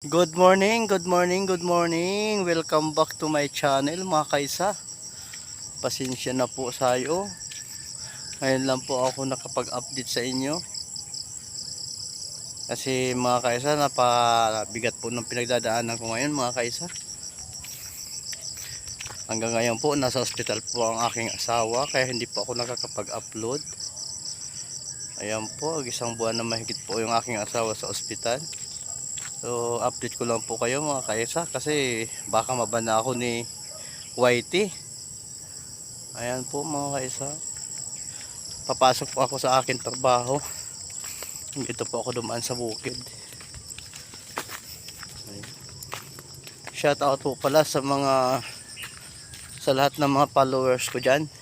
Good morning, good morning, good morning. Welcome back to my channel mga kaisa. Pasensya na po sayo. Ngayon lang po ako nakapag-update sa inyo. Kasi mga kaisa, napabigat po ng pinagdadaanan ko ngayon mga kaisa. Hanggang ngayon po, nasa hospital po ang aking asawa kaya hindi po ako nakakapag-upload. Ayan po, isang buwan na mahigit po yung aking asawa sa ospital. So, update ko lang po kayo mga kaisa kasi baka mabana ako ni Whitey. Ayan po mga kaisa. Papasok po ako sa akin trabaho. Dito po ako dumaan sa bukid. Shout out po pala sa mga sa lahat ng mga followers ko dyan.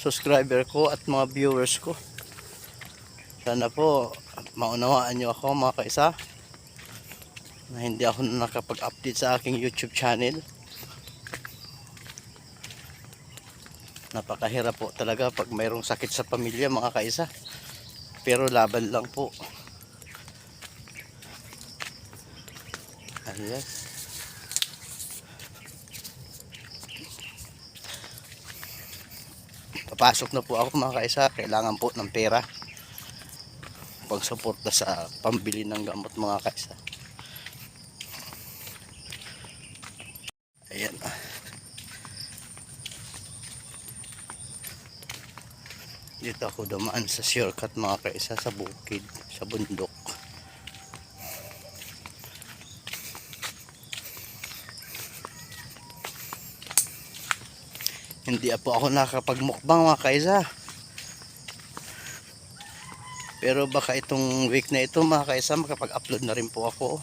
Subscriber ko at mga viewers ko. Sana po maunawaan nyo ako mga kaisa na hindi ako nakapag-update sa aking YouTube channel. Napakahirap po talaga pag mayroong sakit sa pamilya mga kaisa. Pero laban lang po. Ayan. Papasok na po ako mga kaisa. Kailangan po ng pera. Pang suporta sa pambili ng gamot mga kaisa. Ayan. Dito ako dumaan sa shortcut mga kaisa sa bukid, sa bundok. Hindi po ako nakakapagmukbang mga kaisa. Pero baka itong week na ito mga kaisa makapag-upload na rin po ako.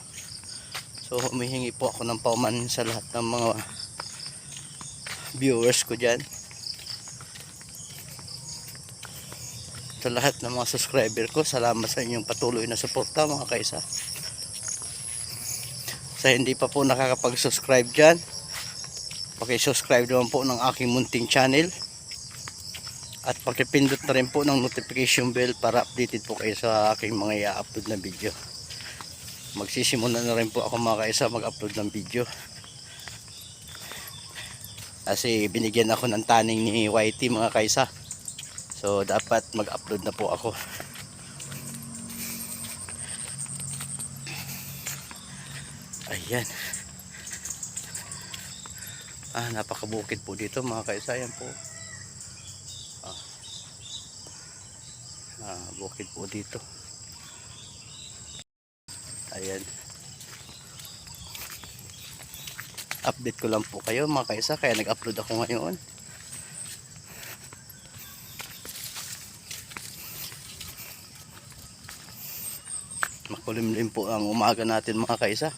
So humihingi po ako ng pauman sa lahat ng mga viewers ko dyan. Sa lahat ng mga subscriber ko, salamat sa inyong patuloy na suporta mga kaisa. Sa hindi pa po nakakapag-subscribe dyan, pakisubscribe naman po ng aking munting channel. At pakipindot na rin po ng notification bell para updated po kayo sa aking mga i-upload na video magsisimula na rin po ako mga kaisa mag-upload ng video kasi binigyan ako ng taning ni YT mga kaisa so dapat mag-upload na po ako. Ayan. Ah napakabukid po dito mga kaisa yan po. Ah, ah bukid po dito. Ayan. Update ko lang po kayo mga kaisa kaya nag-upload ako ngayon. Makulimlim po ang umaga natin mga kaisa.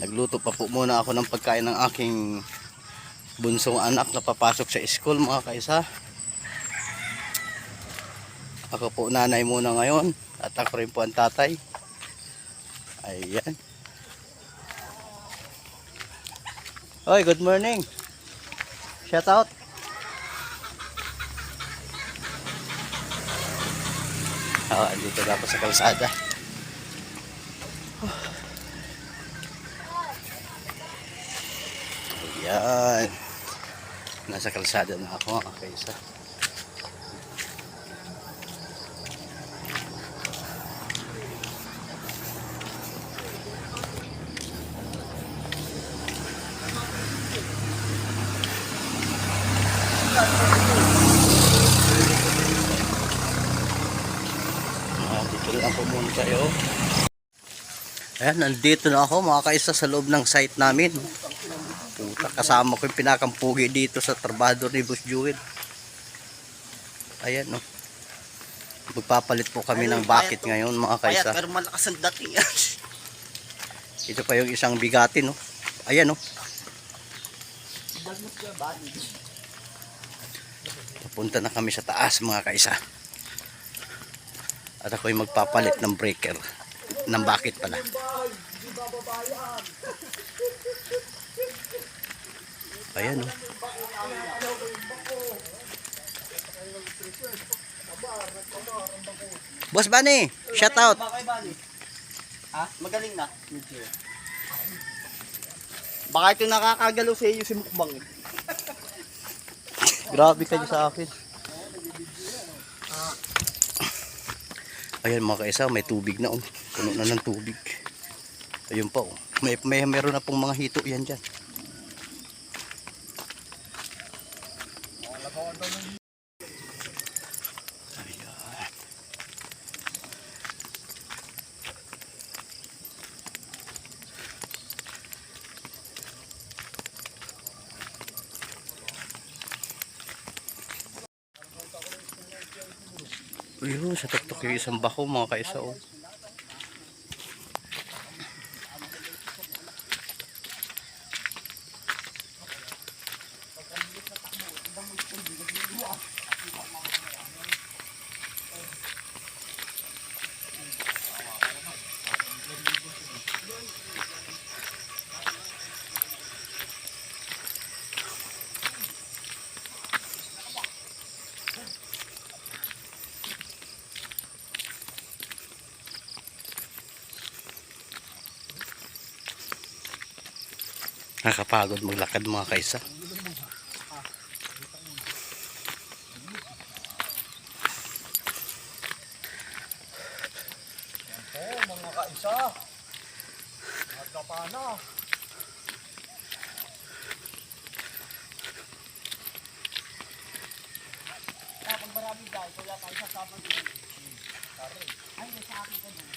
Nagluto pa po muna ako ng pagkain ng aking bunsong anak na papasok sa school mga kaisa. Ako po nanay muna ngayon. At ako rin po ang tatay. Ayan. Hoy, good morning. Shout out. Ah, dito na sa kalsada. Ayan. Nasa kalsada na ako mga kaisa. Ah, dito tayo. Ayan, nandito na ako mga kaisa sa loob ng site namin. Puta, kasama ko yung pinakampugi dito sa trabador ni Boss Jewel. Ayan, no. Magpapalit po kami ng bucket ngayon mga kaisa. Payat pero malakas ang dating yan. Ito pa yung isang bigati, no. Ayan, no. Papunta na kami sa taas mga kaisa. At ako'y magpapalit ng breaker. Ng bucket pala. Ayan, no. Boss Bunny, shout out. Ha? Magaling na. Medyo. Baka ito nakakagalaw sa iyo si Mukbang. Grabe kayo sa akin. Ayan mga kaisa, may tubig na oh. Puno na ng tubig. Ayun pa oh. May, may meron na pong mga hito yan dyan. Ayun, sa tuktok yung isang bako mga kaisa oh. Nakakapagod maglakad mga kaisa. Mga kaisa. Nagkapana. Kapag marami dahil, kaya tayo sasama din. Ay, sa akin ka doon.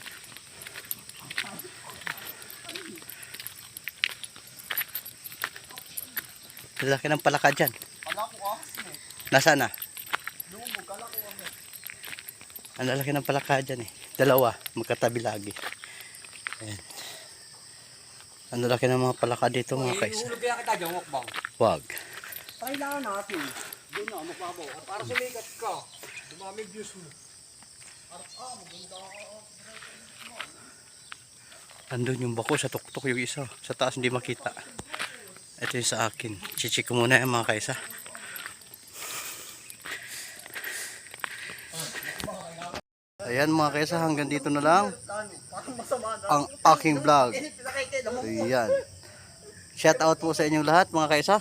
Laki ng palaka dyan. Eh. Nasaan na? Ahas. Ang lalaki ng palaka dyan eh. Dalawa, magkatabi lagi. Ayan. Ang lalaki ng mga palaka dito mga kaisa. Ihulog kaya kita dyan, Mukbang. Wag. Kailangan natin. Doon na, magbabaw. Para sumikat ka. Dumami views mo. ah, Andun yung bako sa tuktok yung isa. Sa taas hindi makita. Ito yung sa akin. Chichik ko muna yan mga kaisa. Ayan mga kaisa, hanggang dito na lang ang aking vlog. Ayan. Shout out po sa inyong lahat mga kaisa.